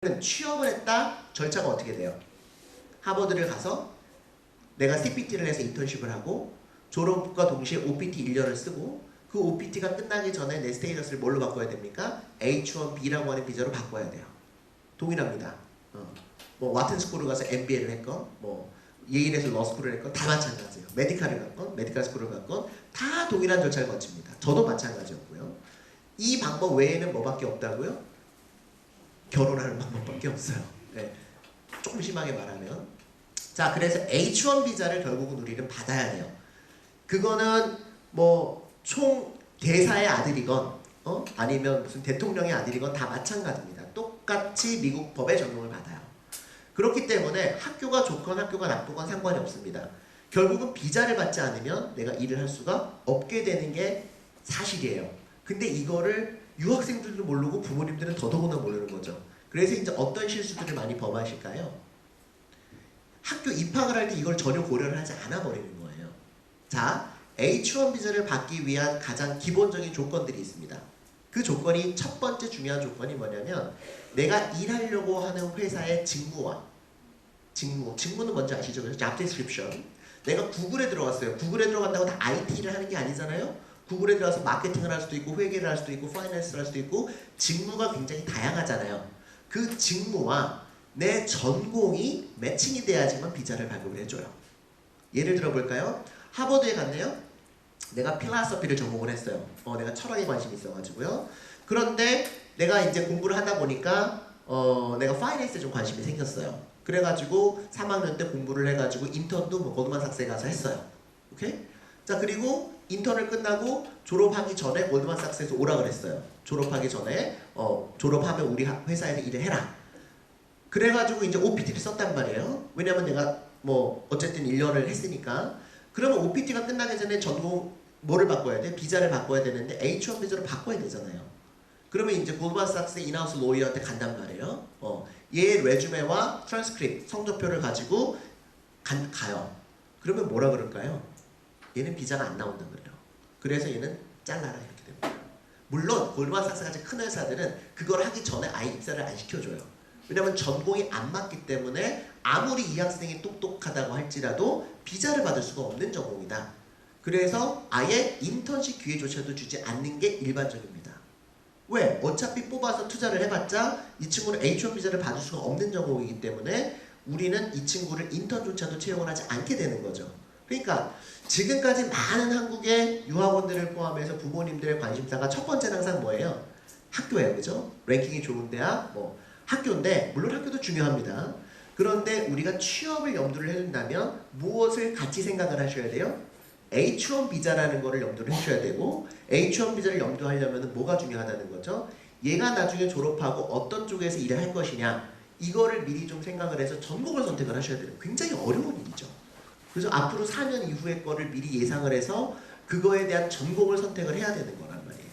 그러면 취업을 했다 절차가 어떻게 돼요? 하버드를 가서 내가 CPT를 해서 인턴십을 하고 졸업과 동시에 OPT 1년을 쓰고 그 OPT가 끝나기 전에 내 스테이터스를 뭘로 바꿔야 됩니까? H1B라고 하는 비자로 바꿔야 돼요. 동일합니다. 어. 뭐 와튼 스쿨을 가서 MBA를 했건 뭐 예일에서 러스쿨을 했건 다 마찬가지예요. 메디칼을 갔건 메디칼 스쿨을 갔건 다 동일한 절차를 거칩니다. 저도 마찬가지였고요. 이 방법 외에는 뭐밖에 없다고요? 결혼하는 방법밖에 없어요. 네. 조금 심하게 말하면 자 그래서 H1 비자를 결국은 우리는 받아야 돼요. 그거는 뭐 총 대사의 아들이건 어? 아니면 무슨 대통령의 아들이건 다 마찬가지입니다. 똑같이 미국 법에 적용을 받아요. 그렇기 때문에 학교가 좋건 학교가 나쁘건 상관이 없습니다. 결국은 비자를 받지 않으면 내가 일을 할 수가 없게 되는 게 사실이에요. 근데 이거를 유학생들도 모르고 부모님들은 더더구나 모르는 거죠. 그래서 이제 어떤 실수들을 많이 범하실까요? 학교 입학을 할 때 이걸 전혀 고려를 하지 않아 버리는 거예요. 자, H1 비자를 받기 위한 가장 기본적인 조건들이 있습니다. 그 조건이 첫 번째 중요한 조건이 뭐냐면 내가 일하려고 하는 회사의 직무와 직무, 직무는 뭔지 아시죠? 그래서 job description. 내가 구글에 들어갔어요. 구글에 들어간다고 다 IT를 하는 게 아니잖아요. 구글에 들어가서 마케팅을 할 수도 있고 회계를 할 수도 있고 파이낸스를 할 수도 있고 직무가 굉장히 다양하잖아요. 그 직무와 내 전공이 매칭이 돼야지만 비자를 발급을 해줘요. 예를 들어 볼까요? 하버드에 갔네요. 내가 필라소피를 전공을 했어요. 어, 내가 철학에 관심이 있어가지고요. 그런데 내가 이제 공부를 하다 보니까 어, 내가 파이낸스에 좀 관심이 생겼어요. 그래가지고 3학년 때 공부를 해가지고 인턴도 뭐 고드만삭스에 가서 했어요. 오케이? 자 그리고 인턴을 끝나고 졸업하기 전에 골드만삭스에서 오라 그랬어요. 졸업하기 전에 어, 졸업하면 우리 하- 회사에서 일을 해라. 그래가지고 이제 OPT를 썼단 말이에요. 왜냐면 내가 뭐 어쨌든 1년을 했으니까. 그러면 OPT가 끝나기 전에 전공 뭐를 바꿔야 돼? 비자를 바꿔야 되는데 H1 비자로 바꿔야 되잖아요. 그러면 이제 골드만삭스 인하우스 로이어한테 간단 말이에요. 어, 얘 레주메와 트랜스크립트 성적표를 가지고 간, 가요. 그러면 뭐라 그럴까요? 얘는 비자가 안 나온다 그래요. 그래서 얘는 잘라라 이렇게 됩니다. 물론 골드만삭스 같은 큰 회사들은 그걸 하기 전에 아예 입사를 안 시켜줘요. 왜냐면 전공이 안 맞기 때문에 아무리 이 학생이 똑똑하다고 할지라도 비자를 받을 수가 없는 전공이다. 그래서 아예 인턴십 기회조차도 주지 않는 게 일반적입니다. 왜? 어차피 뽑아서 투자를 해봤자 이 친구는 H1 비자를 받을 수가 없는 전공이기 때문에 우리는 이 친구를 인턴조차도 채용을 하지 않게 되는 거죠. 그러니까 지금까지 많은 한국의 유학원들을 포함해서 부모님들의 관심사가 첫 번째는 항상 뭐예요? 학교예요, 그죠? 랭킹이 좋은 대학, 뭐 학교인데 물론 학교도 중요합니다. 그런데 우리가 취업을 염두를 해둔다면 무엇을 같이 생각을 하셔야 돼요? H1 비자라는 거를 염두를 해줘야 되고 H1 비자를 염두하려면 뭐가 중요하다는 거죠? 얘가 나중에 졸업하고 어떤 쪽에서 일을 할 것이냐 이거를 미리 좀 생각을 해서 전공을 선택을 하셔야 돼요. 굉장히 어려운 일이죠. 그래서 앞으로 4년 이후의 거를 미리 예상을 해서 그거에 대한 전공을 선택을 해야 되는 거란 말이에요.